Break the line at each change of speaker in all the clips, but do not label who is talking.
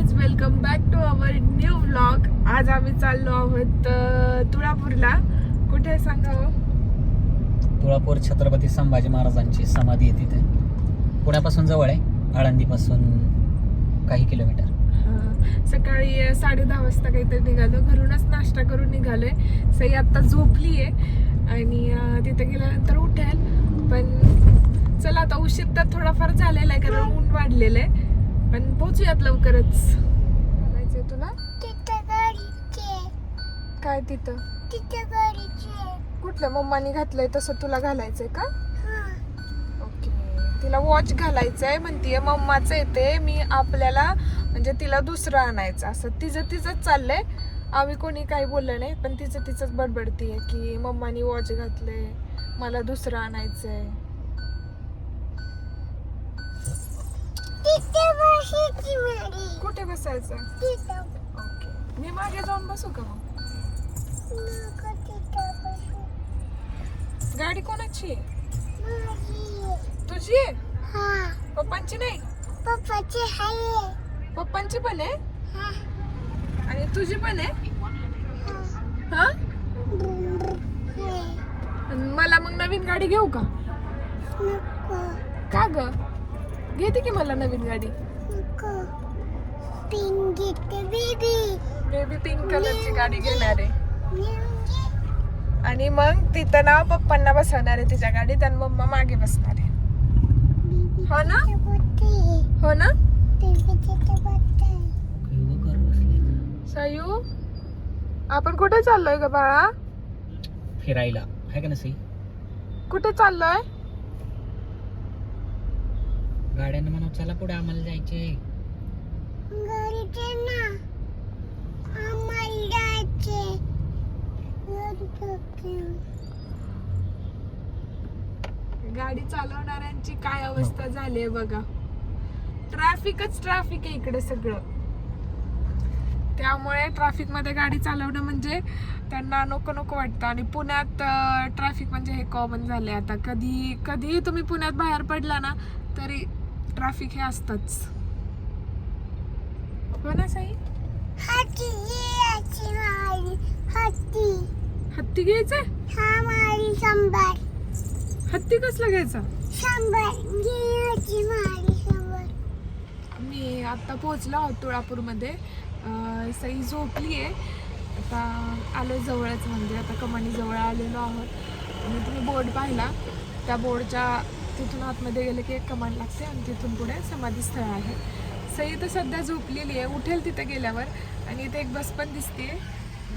Guys welcome back to our new vlog आज आम्ही चाललो आहोत तुळापूरला. कुठे सांगावं
तुळापूर छत्रपती संभाजी महाराजांची समाधी आहे तिथे. पुण्यापासून जवळ आहे आळंदीपासून काही किलोमीटर.
सकाळी साडे दहा वाजता काहीतरी निघालो. घरूनच नाश्ता करून निघालोय. सई आत्ता झोपली आहे आणि तिथे गेल्यानंतर उठेल. पण चला आता उशीर तर थोडाफार झालेला आहे कारण ऊन वाढलेलं आहे पण पोचूयात लवकरच. घालायचंय तुला? काय तिथं? कुठलं? मम्मानी घातलंय तसं तुला घालायचंय का? ओके. तिला वॉच घालायचंय म्हणतीये मम्माचं येते मी आपल्याला म्हणजे तिला दुसरं आणायचं. असं तिचं तिचंच चाललंय. आम्ही कोणी काही बोललं नाही पण तिचं तिचंच बडबडतीये की मम्मानी वॉच घातलंय मला दुसरं आणायचंय. कुठे बसायचं. ओके. मी मागे जाऊन बसू का मग? गाडी कोणाची आहे? तुझी आहे?
हा.
पप्पांची नाही?
पप्पाची
पण आहे?
हा.
आणि तुझी पण आहे?
हा.
आणि मला मग नवीन गाडी घेऊ का? का ग? घेते की मला नवीन गाडी?
पिंगीत बेबी
बेबी पिंक कलरची गाडी घेणार आहे. आणि मग तिथं ना पप्पांना बसवणार आहे तिच्या गाडीत आणि मम्मा मागे बसणार आहे. हो ना? हो ना? सायू आपण कुठे चाललोय ग बाळा?
फिरायला. आहे का नसे
कुठे चाललोय?
गाड्यानं म्हणा चला पुढे आम्हाला जायचे
गाडीचे ना आम्हाला जायचे
गाडी चालवणाऱ्यांची काय अवस्था झाली आहे बघा. ट्रॅफिकच ट्रॅफिक आहे इकडे सगळं. त्यामुळे ट्रॅफिकमध्ये गाडी चालवणं म्हणजे त्यांना नको नको वाटतं. आणि पुण्यात ट्रॅफिक म्हणजे हे कॉमन झाले आता. कधी कधीही तुम्ही पुण्यात बाहेर पडला ना तरी ट्रॅफिक हे असतंच. हो ना साई
हाती याची मारी हाती
हत्ती घ्यायचंय
हा मारी शंभर.
हत्ती कसला घ्यायचा?
शंभर. घ्यायची मारी शंभर.
मी आता पोहोचलो आहोत तुळापूरमध्ये. सई झोपली आहे. आता आलो जवळच म्हणजे आता कमानी जवळ आलेलो आहोत. आणि तुम्ही बोर्ड पाहिला. त्या बोर्डच्या तिथून आतमध्ये गेले की एक कमान लागते आणि तिथून पुढे समाधी स्थळ आहे. सई तर सध्या झोपलेली आहे. उठेल तिथे गेल्यावर. आणि इथे एक बस पण दिसते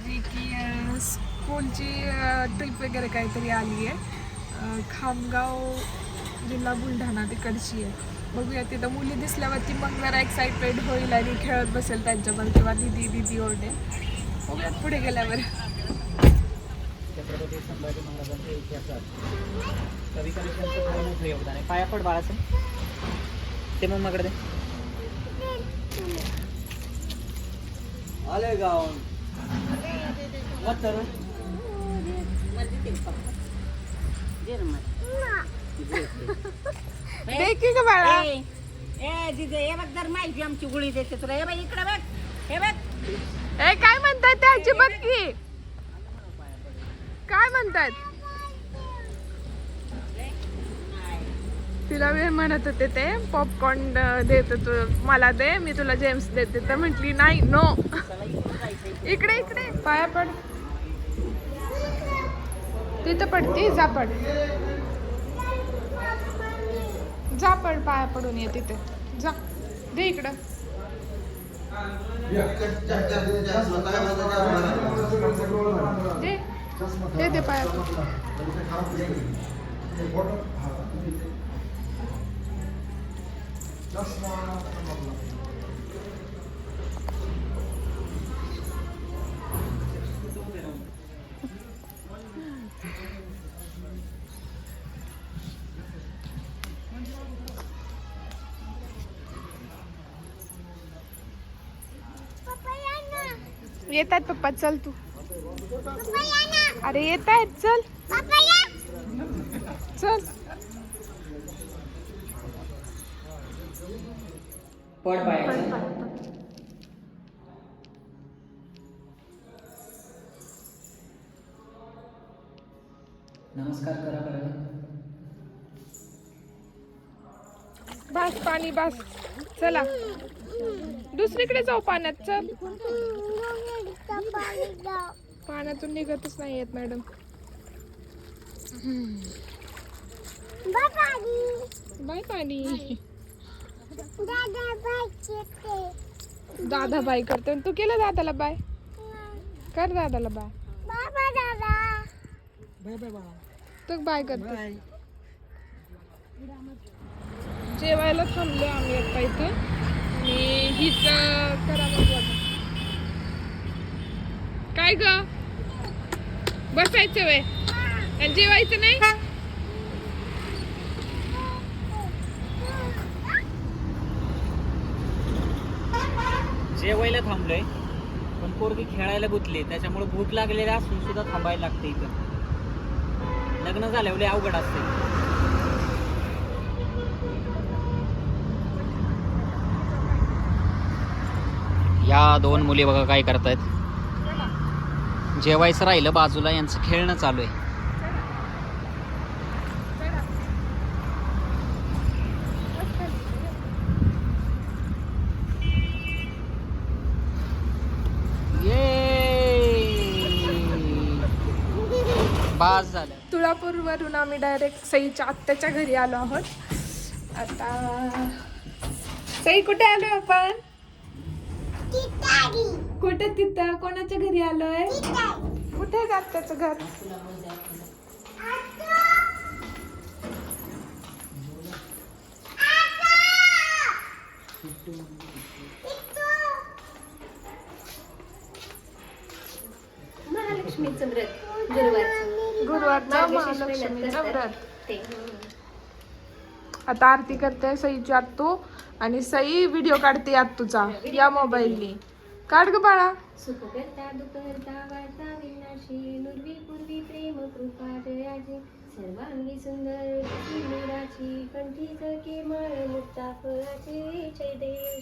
जी की स्कूलची ट्रिप वगैरे काहीतरी आली आहे खामगाव जिल्हा बुलढाणा तिकडची आहे. बघूया तिथं मुली दिसल्यावरती मग जरा एक्साइटमेंट होईल आणि खेळत बसेल त्यांच्यावर किंवा दिदी दिदी ओरडेल बघूयात पुढे गेल्यावर.
छत्रपती संभाजी महाराजांच्या इतिहासात कवी कवितांचं योगदान आहे. पाया पड बाळाचं ते मग दे.
आले गाव. मग तर
दे की ग बाळा?
ए दिदे हे बघ जर माहिती आमची गुळी देते तुला. हे बघ इकडे बघ. हे बघ.
ए काय म्हणतात त्याची बघ की काय म्हणतात तिला मी म्हणत होते ते पॉपकॉर्न देत तू मला दे मी तुला जेम्स देते. तर म्हटली नाही नो इकडे इकडे. पाया पड. तिथं पडती जा पड. जा पड पाया पडून ये तिथे. जा. दे इकडं. दे. दे पाया येतात पप्पा चल तू. अरे येत आहेत चल
पड
पायाचा
नमस्कार करा बरं.
बस पाणी बस. चला. दुसरीकडे जाऊ पाण्यात. चल. पाण्यातून निघतच नाही येत मॅडम. बाय पाणी.
बाय पाणी.
दादा बाय करतो. आणि तू केलं दादाला बाय? कर दादाला बाय.
बाबा दादा
बाय बाय
तू बाय. करतो जेवायला थांबलो आम्ही आता इथं. आणि हीच करा. काय ग? बसायचं वे आणि जेवायचं नाही?
जेवायला थांबलोय पण पोरगी खेळायला गुतली त्याच्यामुळे भूक लागलेली असून सुद्धा थांबायला लागते इथं. लग्न झाल्यावर अवघड असते या दोन मुली बघा काय करतायत. जेवायचं राहिलं बाजूला यांचं खेळणं चालू आहे ये बास झालं.
तुळापूरवरून आम्ही डायरेक्ट सईच्या आत्याच्या घरी आलो आहोत. आता सई कुठे आलोय आपण?
तितारी.
कुठे तिथं? कोणाच्या घरी आलोय? कुठे आहे आत्याचं घर?
महालक्ष्मीचं व्रत गुरुवारचं.
महालक्ष्मीचं व्रत
ते.
आता आरती करते सईची आत्तू आणि सई व्हिडिओ काढते आत्तूचा या मोबाईलनी काढ ग बाळा.
वार्ता विनाशी नुर्वी पूर्वी प्रेम कृपा जयाची. सर्वांगी सुंदर निराची कंठी माळ मुक्ता फळाचे जय देव